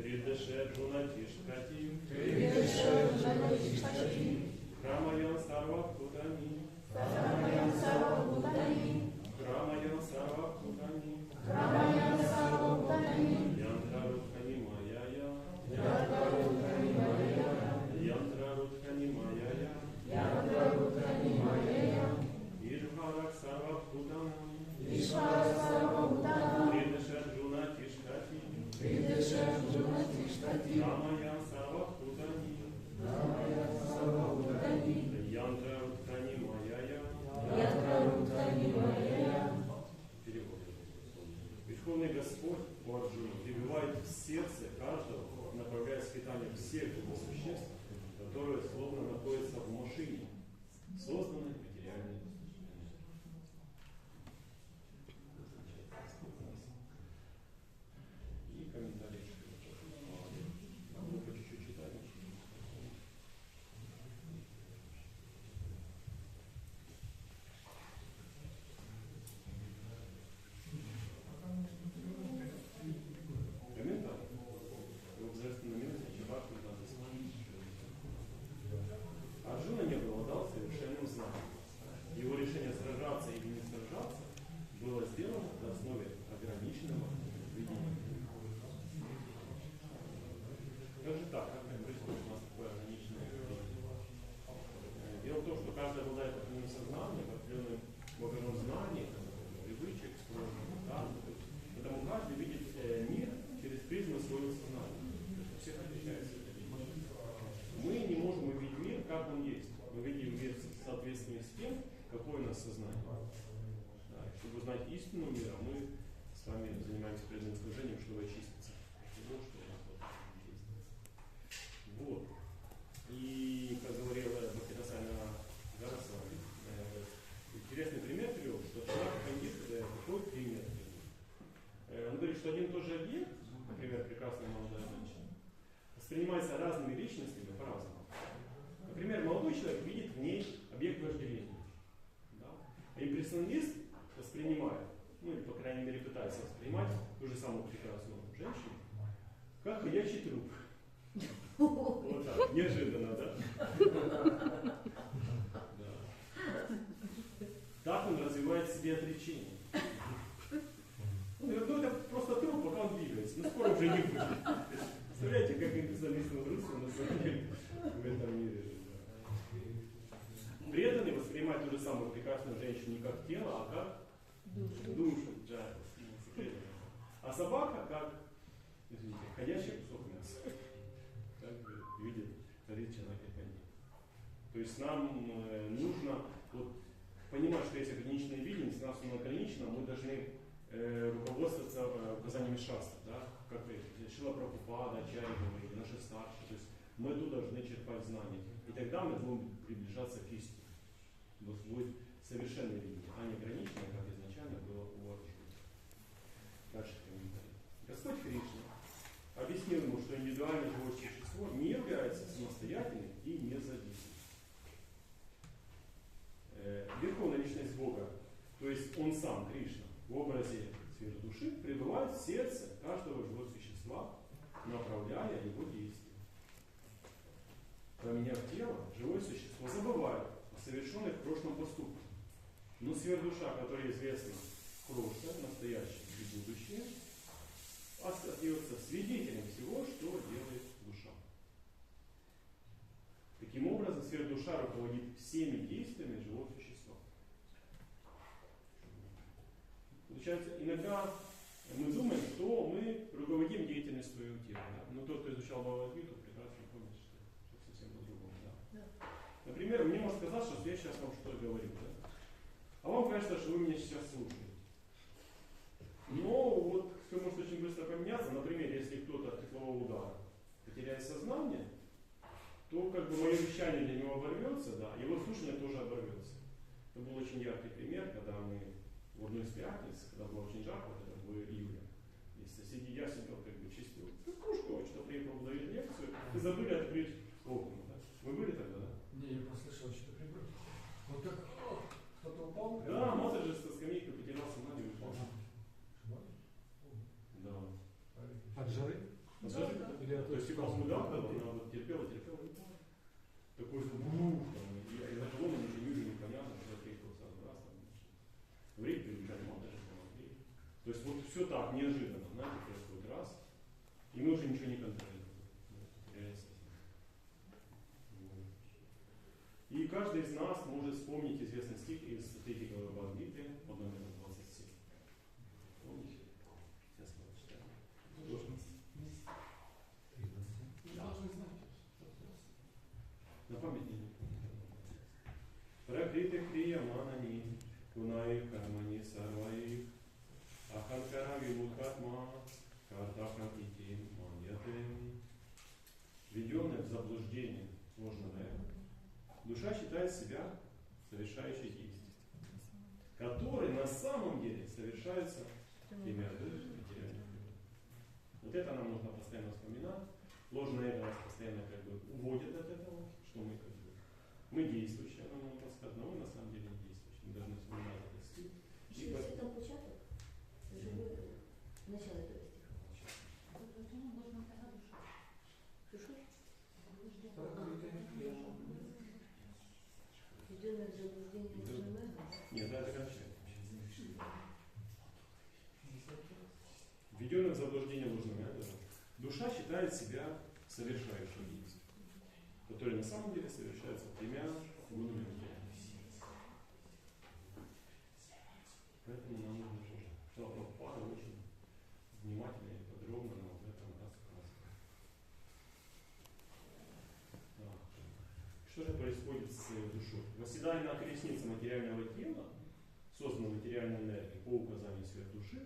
Риддеше Арджуна Тиштхати. Рамаян Сарва Путани. Рамаян Сарва Путани. Янтра Рудхани Майяя. Янтра Рудхани Майяя. Ирвара Сарва Путана. Риддеше Арджуна Тиштхати. Рамаян Сарва Путани. Янтра Рудхани Майяя. Перевод. Верховный Господь у Арджуна прибивает в сердце каждого, направляя скитание всех его существ, которые словно находятся в машине, созданной материальной энергией. И комментарий. Могу по чуть-чуть читать. Комментарий. Его божественная милость Чебаку Арджуна не обладал совершенным знанием. Его решение сражаться или не сражаться было сделано на основе ограниченного видения. Как же так? Как так происходит у нас такое ограниченное видение? Э, Дело в том, что каждый обладает определенным сознанием, определенным багажом знаний, привычек, сложных, да? То есть, Поэтому каждый видит э, мир через призму своего сознания. То есть у всех отличается это видение. Мы не можем увидеть мир, как он есть. Мы видим мир в соответствии с тем, какое у нас сознание. Да, и чтобы узнать истину мира, мы с вами занимаемся преданным служением, чтобы очиститься от того, что у нас вот есть. Вот. И, как говорила Бхактирасана Гарасова, э, интересный пример привел, что человек пандит, э, какой пример привел. Э, Он говорит, что один и тот же объект, например, прекрасная молодая женщина, воспринимается разными личностями по-разному. Например, молодой человек видит в ней объект вожделения. Да? А импрессионист воспринимает, ну или по крайней мере пытается воспринимать ту же самую прекрасную женщину, как ходячий труп. Вот так, неожиданно, да? Да. Так он отречение. Он говорит, ну это просто труп, пока он двигается. Ну скоро уже не будет. Представляете, как импрессионистам русским на самом деле в этом мире живет. Преданный воспринимает ту же самую прекрасную женщину не как тело, а как душу. Да, а собака как, извините, ходящий кусок мяса. Так видит, творит человек как они. То есть нам э, нужно понимать, что есть ограниченное видение, если нас оно ограничено, мы должны э, руководствоваться э, указаниями шаста, да, как э, Шила Прабхупада, Ачарья говорили, наши старшие. То есть мы тут должны черпать знания. И тогда мы будем приближаться к истине. У нас будет совершенное видение, а не ограниченное, как изначально было у Арджуна. Дальше комментарий. Господь Кришна объяснил ему, что индивидуальное живое существо не является самостоятельным и независимым. Э, Верховная личность Бога, то есть Он сам, Кришна, в образе сферы души, пребывает в сердце каждого живого существа, направляя его действия. Поменяв тело, живое существо забывает о совершенных в прошлом поступках. Но сверхдуша, которая известна прошлое, настоящее душа руководит всеми действиями живого существа. Получается, иногда мы думаем, что мы руководим деятельностью своего тела. Да? Но тот, кто изучал Бхагавадгиту, прекрасно помнит, что, что совсем по-другому. Да. Например, мне может казаться, что я сейчас вам что-то говорю. Да? А вам кажется, что вы меня сейчас слушаете. Но вот все может очень быстро поменяться. Например, если кто-то от теплового удара потеряет сознание, то как бы мое вещание для него оборвется, да, его слушание тоже оборвется. Это был очень яркий пример, когда мы в одной из пятниц, когда было очень жарко, это в июле, и соседи я сидел как бы чистил ну, кружку, что приехал выдавить лекцию, и забыли открыть окна. Да? Вы были тогда, да? Не, я просто слышал, Вот так, кто-то упал? Да, Мазер же со скамейкой потерял сознание и упал. Да. От жары? А знаете, Или от То есть, типа, он удар дал, она терпела, терпела, и упала. Такой звук, бух, там, и, и на колонну уже не вижу, непонятно, что приехал сразу раз, там, время приезжать, мало даже помогли. То есть, вот все так, неожиданно, знаете, происходит раз, и мы уже ничего не контролируем. Теряем сознание. Вот. И каждый из нас может вспомнить известный стих из третьей главы Бхагавадгиты под номером 27. Помните? Сейчас мы читаем. Должны знать. На память не Пракриты крия манани, кунай кармани сарваи, аханкара вимудхатма, картахам ити маньяте. Введенный в заблуждение ложного эго, душа считает себя совершающей действия, которые на самом деле совершаются тремя материальными Вот это нам нужно постоянно вспоминать. Ложное эго нас постоянно как бы уводит от этого, что мы как бы мы действующие, оно нам подсказывает, но мы на самом деле не действующие. Мы должны вспоминать этот стих. Еще если там початок, живой, начало этого стиха. Душа? Введенное в заблуждение ложным эго. Нет, да, это кончает. Введенный в заблуждение ложным эго, душа считает себя совершающей действия, которые на самом деле совершаются тремя гунами материальности. Поэтому нам нужно тоже. Что Прабхупада очень внимательно и подробно нам об этом рассказывает. Так. Что же происходит с душой? Восседая на колеснице материального тела, созданной материальной энергией по указанию сверх души,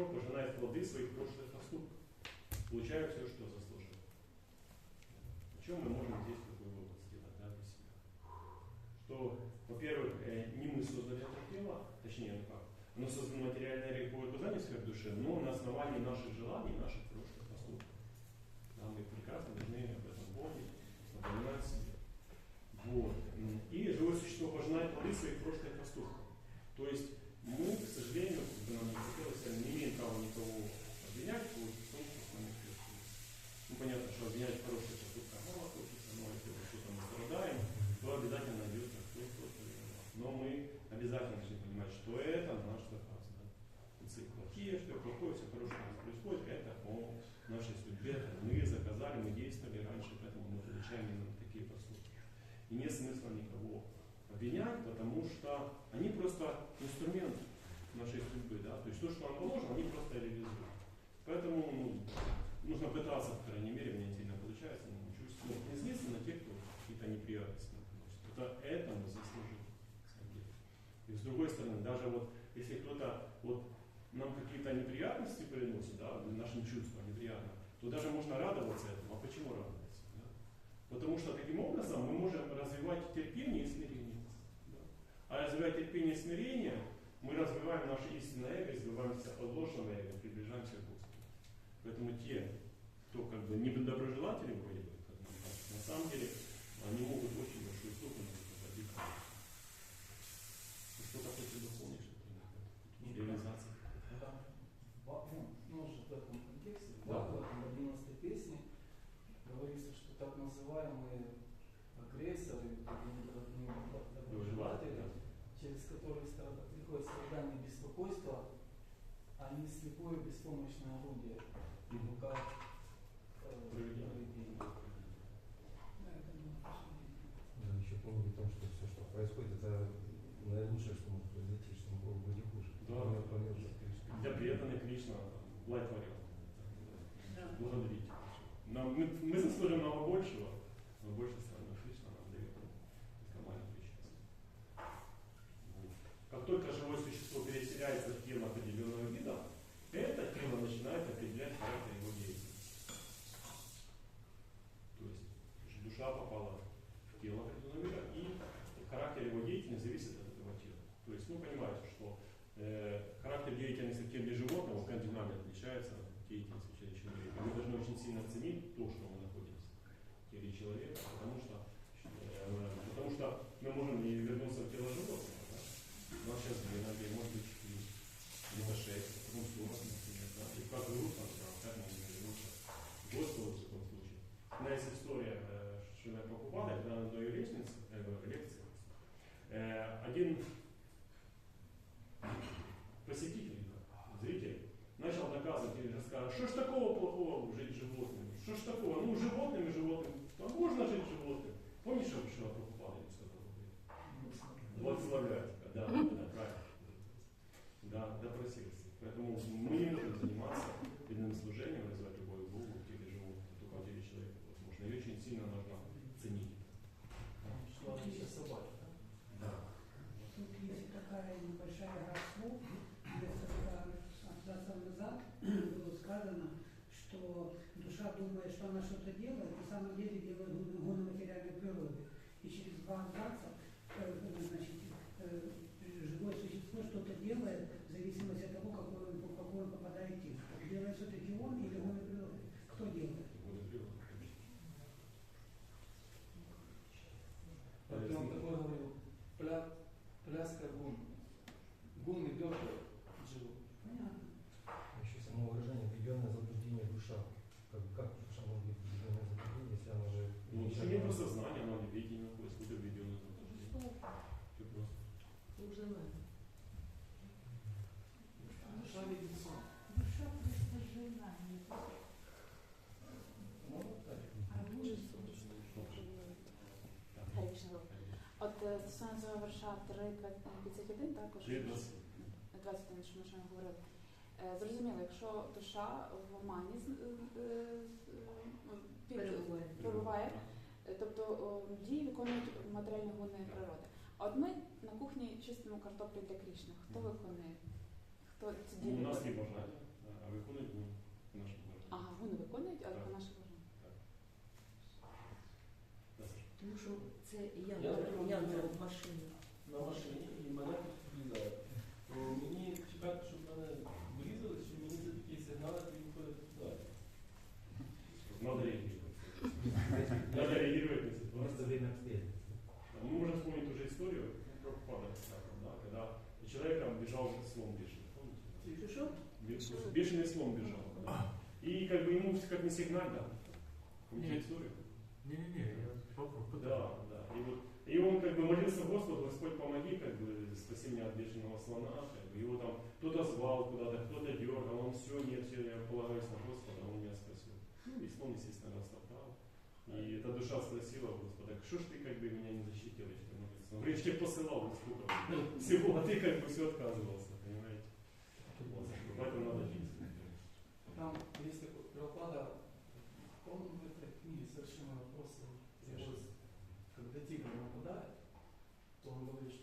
существо пожинает плоды своих прошлых поступков, получая все, что заслужил. О чем мы можем здесь какой вывод сделать да, для себя? Что, во-первых, э, не мы создали это тело, точнее, ну как, оно создано материальной энергией по указанию сверх души, но на основании наших желаний, наших прошлых поступков. Да, мы прекрасно должны об этом помнить, напоминать себе. Вот. И живое существо пожинает плоды своих прошлых поступков. То есть мы, к сожалению, как бы нам не хотелось, не имеем права никого обвинять в том, что с нами. Ну, понятно, что обвинять в хороших поступках мало хочется, но если мы что-то мы страдаем, то обязательно найдется кто-то, кто виноват. Но мы обязательно должны понимать, что это наш заказ. Да? Цикл плохие, что плохое, все хорошее у нас происходит, это по нашей судьбе. Мы заказали, мы действовали раньше, поэтому мы получаем именно такие поступки. И нет смысла никого обвинять, потому что они просто инструмент нашей судьбы, да, то есть то, что нам положено, они просто реализуют. Поэтому ну, нужно пытаться, по крайней мере, мне сильно получается, не чувствую, не злиться на тех, кто какие-то неприятности. Это, это мы заслужили. И с другой стороны, даже вот если кто-то вот нам какие-то неприятности приносит, да, нашим чувствам неприятно, то даже можно радоваться этому. А почему радоваться? Да? Потому что таким образом мы можем развивать терпение и смирение. А развивая терпение и смирение, мы развиваем наше истинное эго, избавляемся от ложного эго, приближаемся к Господу. Поэтому те, кто как бы не доброжелатели вроде бы, как нам кажется, на самом деле они могут очень большую ссылку на это Что-то хочешь дополнить, что-то реализация. Да. Ба- Ну, ну, уже в этом контексте, в Да. Бхагаватам, в 11 песне говорится, что так называемые агрессоры, Доброжелатели, доброжелатели, да. через которые страда- приходят страдания и беспокойство, они слепое беспомощное орудие в руках э, Провидения. провидения. Да, не отношение. книги о том, что все, что происходит, это наилучшее, что может произойти, что могло бы быть и хуже. Да. Именно планета Кришна. Лайт вариант. Благодарить. Нам, мы, мы заслужим намного большего, но больше стороны Кришна нам дает только маленькую часть. Вот. Как только живое существо переселяется в тело определенного вида, это тело начинает определять характер его деятельности. То есть душа попала в тело определенного вида, и характер его деятельности зависит от этого тела. То есть, ну, понимаете, что э, характер деятельности в теле животного кардинально отличается от деятельности в теле человека. Мы должны очень сильно ценить то, что мы находимся в теле человека, потому что, э, потому что мы можем и вернуться в тело животного. Да? У нас сейчас две ноги, может быть четыре, где-то шесть, потом сорок, например. Да? И как вернуться, как мы можем вернуться к Господу в таком случае. У меня есть история э, Шрина Прабхупады, когда на одной лестнице, э, лекции, э, один посетитель, зритель, начал доказывать или рассказывать, что ж такого плохого жить животным? Что ж такого? Ну, животным и животным. А можно жить животным? Помнишь, что Шрила Прабхупада ему сказал? Благословлять. Да, да, да, правильно. Да, допросился. Поэтому мы не можем заниматься преданным служением, развивать любовь к Богу в теле животных, только в теле человека возможно. И очень сильно нужно ценить. Что отличие собаки, да? Да. Тут есть такая небольшая игра слов, несколько абзацев назад было сказано, что душа думает, что она что-то делает, на самом деле делает гуны материальной природы. И через два абзаца э, значит, э, живое существо что-то делает в зависимости от того, стосовно цього верша 3.51 також. Три раз. 21, що ми ще не говорили. Е, Зрозуміло, якщо душа в омані е, е, ну, Перебуває. е, тобто дії виконують матеріальні гуни природи. А от ми на кухні чистимо картоплю для Крішни. Хто виконує? Хто ці Ну, дії? у нас не виконує? бажання, а виконують ну, наше бажання. Ага, гуни виконують, а наше бажання. Тому що це Я янтра, так янтра розумію. в машині. на машині і мене тут врізають. То мені чекати, щоб мене врізали, чи мені за такі сигнали приходять далі. Надо реагировать. Надо реагировать на ситуацию. Просто время обстоятельств. Мы можем вспомнить уже историю про Папада да, когда человек там бежал слон бешеный, помните? Що що? Бе- Бешеный слон бежал. да. И как бы ему как на сигналь, да. Помните Нет. историю? Не-не-не, я попробую. Да, да. И, вот, и он как бы молился Господу, Господь помоги, как бы спаси меня от бешеного слона. Как бы. Его там кто-то звал куда-то, кто-то дергал, он все, нет, все, я полагаюсь на Господа, он меня спасет. Ну, и слон, естественно, растоптал. И эта душа спросила Господа, что ж ты как бы меня не защитил, я тебе молился? Он говорит, я тебе посылал сколько всего, а ты как бы все отказывался, понимаете? Вот, поэтому надо действовать. Там есть такой Прабхупада,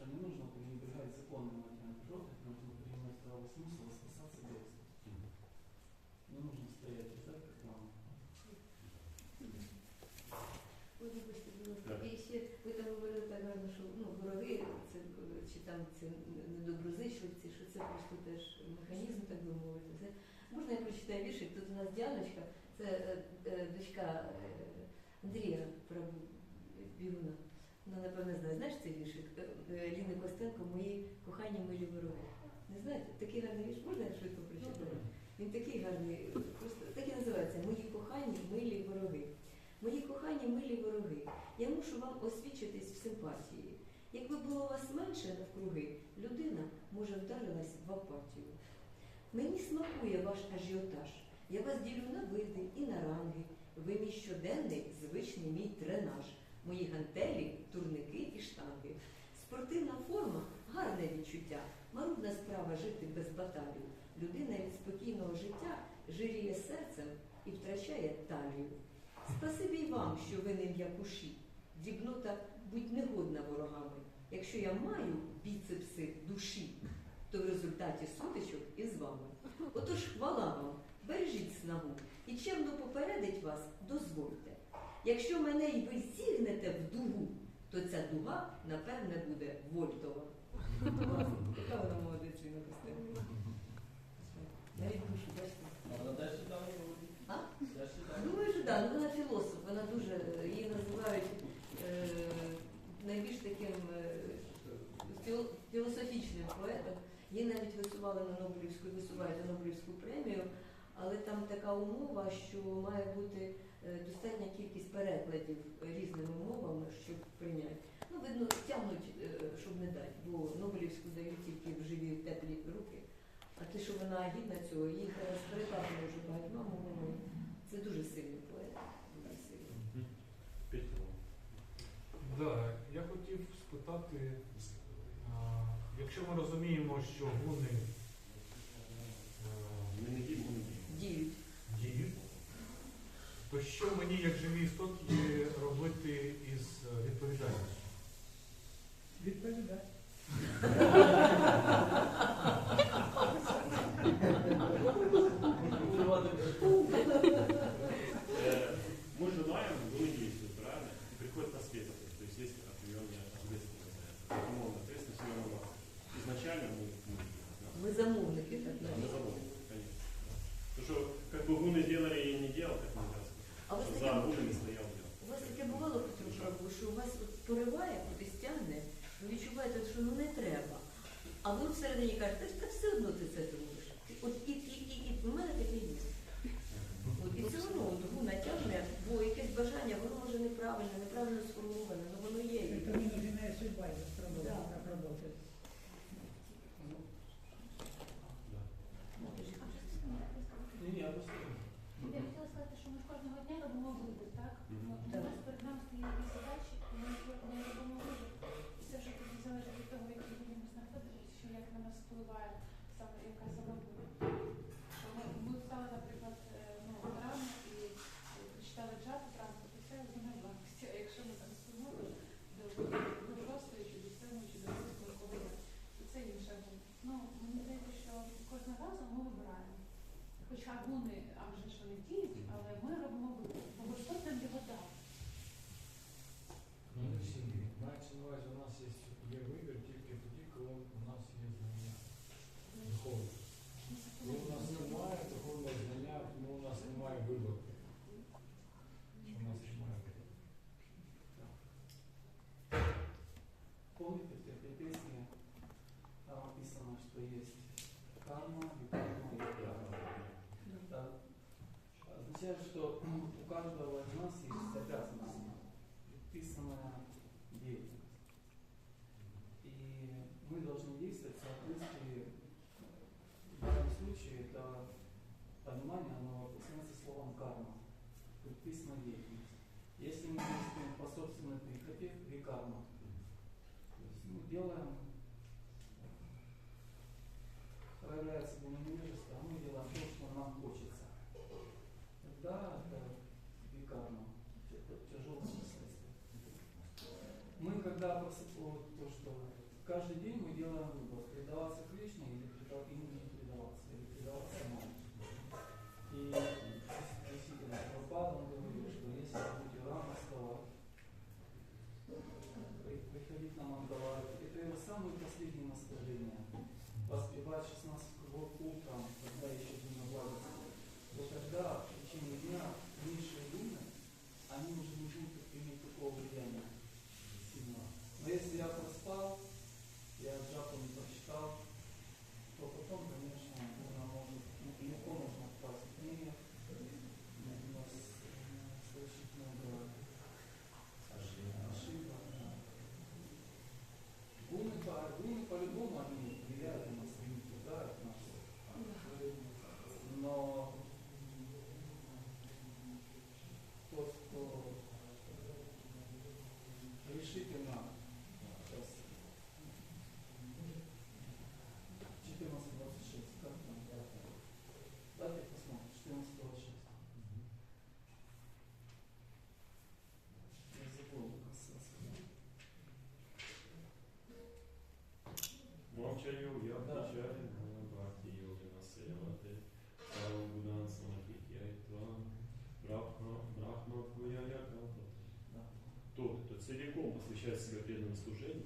не нужно пренебрегать законом материальной природы, нужно принимать здравый смысл и спасаться бегством. Не нужно стоять и ждать, когда он Ой, вибачте, будь ласка. Так. І ще ви там говорили так гарно, що ну, вороги, це, е, чи там це недоброзичливці, що це просто теж механізм, так би мовити. Це, можна я прочитаю віршик? Тут у нас Діаночка, це е, е, дочка е, Андрія Прабу- Бігуна. Вона, напевно, знає. Знаєш цей віршик? Е, е, Ліни Костенко, мої кохані милі вороги. Не знаєте? Такий гарний вірш, можна я швидко прочитаю? Він такий гарний, просто так і називається Мої кохані милі вороги. Мої кохані милі вороги, я мушу вам освічитись в симпатії. Якби було вас менше навкруги, людина, може, вдарилась в апатію. Мені смакує ваш ажіотаж. Я вас ділю на види і на ранги. Ви мій щоденний, звичний мій тренаж. Мої гантелі, турники і штанги. Спортивна форма гарне відчуття. Марудна справа жити без баталію. Людина від спокійного життя жиріє серцем і втрачає талію. Спасибі й вам, що ви не м'якуші. Дрібнота будь негодна ворогами. Якщо я маю біцепси душі, то в результаті сутичок із вами. Отож, хвала вам, бережіть снагу і чемно попередить вас, дозвольте. Якщо мене й ви зігнете в дугу, то ця дуга, напевне, буде вольтова. Яка вона молодець він написала. Навіть душу, бачите. А? Думаю, що так, вона філософ, вона дуже е, її називають е, найбільш таким е, філософічним поетом. Її навіть висували на Нобелівську, висувають на Нобелівську премію, але там така умова, що має бути достатня кількість перекладів різними мовами, щоб прийняти. Ну, видно, тягнуть, е, щоб не дати, бо Нобелівську дають тільки в живі теплі руки. А те, що вона гідна цього, їх зараз перекладено вже багатьма мовами. Це дуже сильний поет. Дуже сильний. Да, я хотів спитати, а, якщо ми розуміємо, що гуни е, діють, то що мені, як живій істоті, робити із е, відповідальністю? Відповідати. Э, Мы желаем, но не действуем, правильно? И приходит воспитывать. То есть есть определенная ответственность. Поэтому ответственность все равно у нас. Изначально мы, мы, Ми замовники, так да, мы навіть. заводим, конечно. Потому что как бы гуны делали за гунами стоял делал. у вас таке бувало, Петро Шарку, що у вас от пориває, кудись тягне, ви відчуваєте, що ну не треба. А ви всередині кажете, та все одно ти це зробиш. От і, і, і, і в мене таке є. От, і все одно от гуна тягне, бо якесь бажання, воно може неправильне, неправильно сформоване, але воно є. Это вынужденная судьба Jesus. Проявляет себя невежество, мы делаем то, что нам хочется. Тогда это викарно, это тяжелое последствие. Мы когда то, что каждый день мы делаем выбор, предаваться Кришне или предаваться самому. И действительно, Прабхупада, он говорит, что если будете рано вставать, при- приходить на Мандалай, это его самые последние наставления. Воспевать 16 кругов утром, когда еще день благости. Вот тогда в течение дня низшие дуны, они уже не будут иметь такого влияния сильного. Но если я джапу не прочитал, то потом, конечно, дуна может, ну, легко можно впасть в гнев, у нас э, совершить много осуществлять свое преданное служение,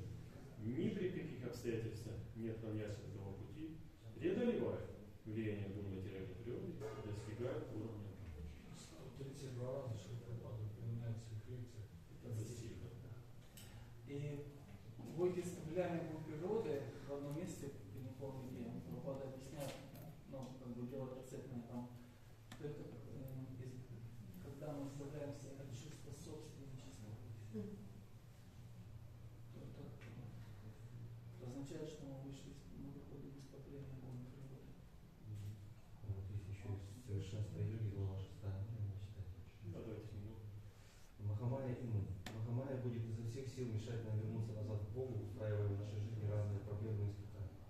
сил мешать нам вернуться назад к Богу, устраивая в нашей жизни разные проблемы и испытания.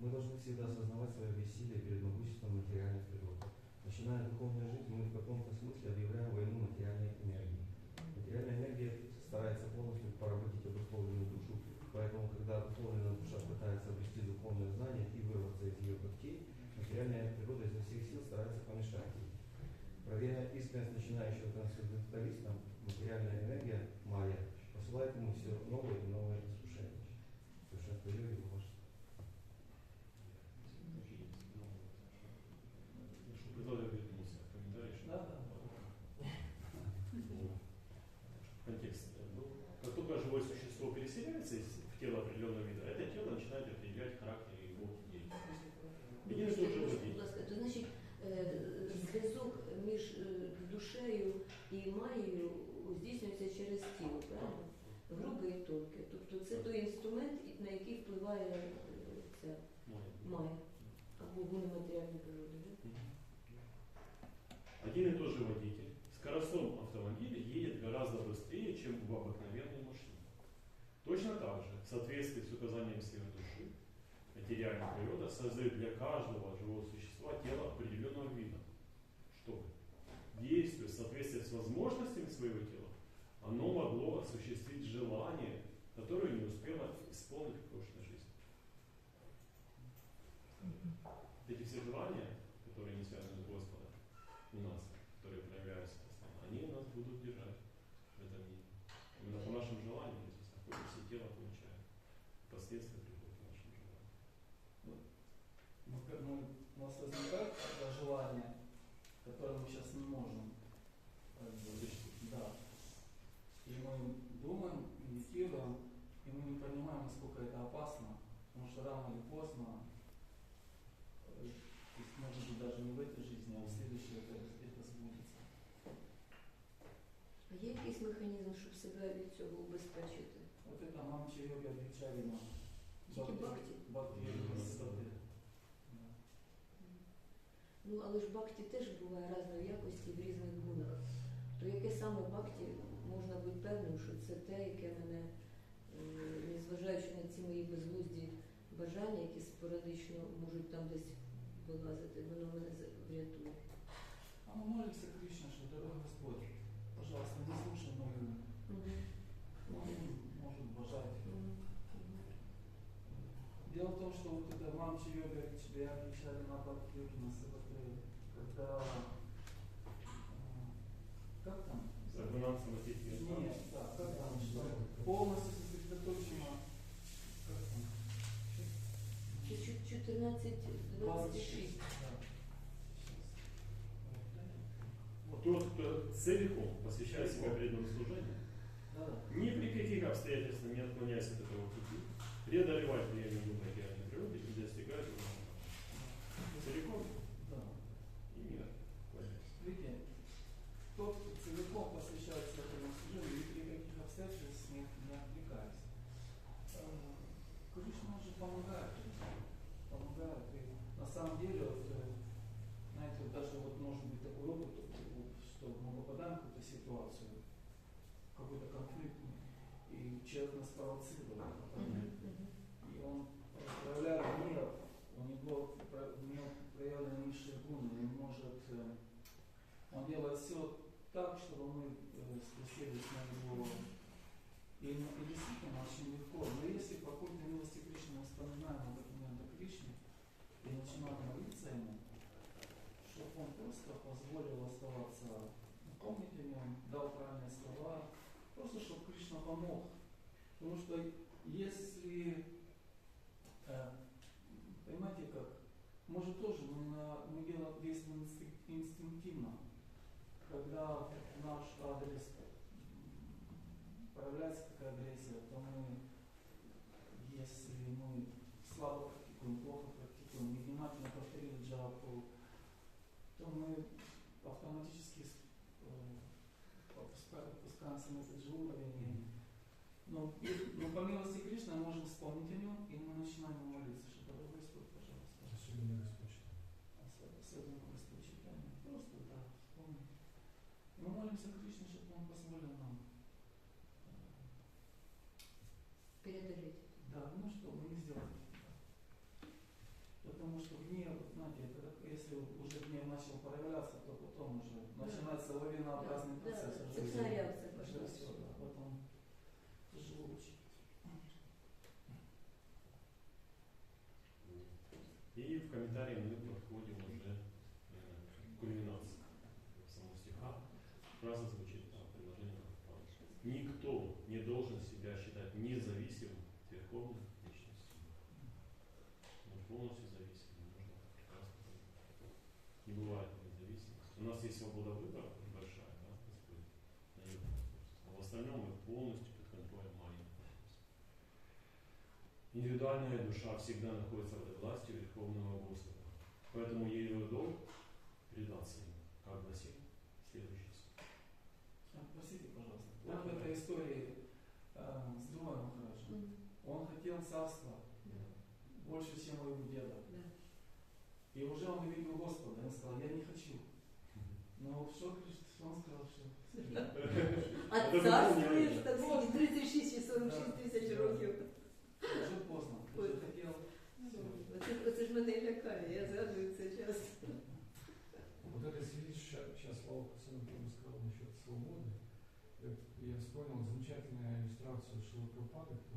Мы должны всегда осознавать свое бессилие перед могуществом материальной природы. Начиная духовную жизнь, мы в каком-то смысле объявляем войну материальной энергии. Материальная энергия старается полностью поработить обусловленную душу, поэтому, когда обусловленная душа пытается обрести духовное знание и вырваться из ее когтей, материальная природа изо всех сил старается помешать ей. Проверяя искренность начинающего трансценденталиста, материальная энергия Майя посылает ему все новые и новые искушения. Совершенство йоги ваш. Что природи. да? Один и тот же водитель скоростном автомобиле едет гораздо быстрее, чем в обыкновенной машине. Точно так же, в соответствии с указанием силы души, материальная природа создает для каждого что рано или поздно, э, то есть, может быть, даже не в этой жизни, а в следующей это, это сбудется. А є якийсь механізм, щоб себе від цього убезпечити? Вот это мамча йога Дичарина. Тільки бхакти? Бхакти красоты. Да. Ну, але ж бакті теж буває різної якості в різних гунах. То яке саме бакті можна бути певним, що це те, яке мене, е, незважаючи на ці мої безглузді бажання, які спорадично можуть там десь вилазити, воно мене врятує. А мы молимся Кришне, что дорогой Господь, пожалуйста, не слушай мою Мгм. может бажать. Дело в том, что вот это мамчи йога, тебя кричали на бхакти на Сабатре, когда как там? Саргунам Саматихи. 1326. Тот, кто целиком посвящает себя преданному служению, да. ни при каких обстоятельствах не отклоняясь от этого пути, преодолевать время материального он делает все так, чтобы мы э, спустились на его. И, ну, и действительно очень легко. Но если по культе милости Кришны мы вспоминаем об этом Кришне и начинаем молиться ему, чтобы он просто позволил оставаться, помните мне, он дал правильные слова, просто чтобы Кришна помог. Потому что если, э, понимаете как, может же тоже мы, на, мы дело, действуем инстинк- инстинктивно. Когда в наш адрес проявляется такая агрессия, то мы, если мы слабо практикуем, плохо практикуем, невнимательно повторили джапу, то мы автоматически э, опускаемся на этот же уровень. Но, и- но по милости Кришны мы можем вспомнить о нем, и мы начинаем ему молиться, что «Дорогой Господь, пожалуйста, Особенно распочту. Осо- особенно Господь читание. Просто, да, вспомнить. И мы молимся Кришне, чтобы Он позволил нам э, Переодолеть. Да, ну что, мы не сделаем этого. Потому что гнев, знаете, это как если уже гнев начал проявляться, то потом уже Да. начинается лавинообразный Да, процесс. да, уже цепная всё- реакция уже пошла. всё, да, потом тяжело учить. И в комментарии мы подходим уже э, к кульминации самого стиха. Фраза звучит так, предложение как фраза. Никто не должен себя считать независимым от верховной личности. Мы полностью зависимы, нужно прекрасно понимать. Не бывает независимости. У нас есть свобода выбора большая, да, Господь дает нам. А в остальном мы полностью под контролем маленького. Индивидуальная душа всегда находится под властью Верховного Господа. Поэтому ее долг предаться ему, как гласит следующий. А, Простите, пожалуйста. Вот в этой истории э, с Друмой Махараджем. Мгм. Он хотел царства Да, больше, чем у его деда. да. И уже он увидел Господа, и он сказал, я не хочу. Но что Кришна, он сказал, что А Это царствуєш, виповнює. так скільки 36 чи 46 тисяч років. уже поздно. Ты Ой. уже хотел. Оце, оце ж мене і лякає, я згадую це часто. Вот это сейчас Слава Пацанов сказал насчет свободы. Я, я вспомнил замечательную иллюстрацию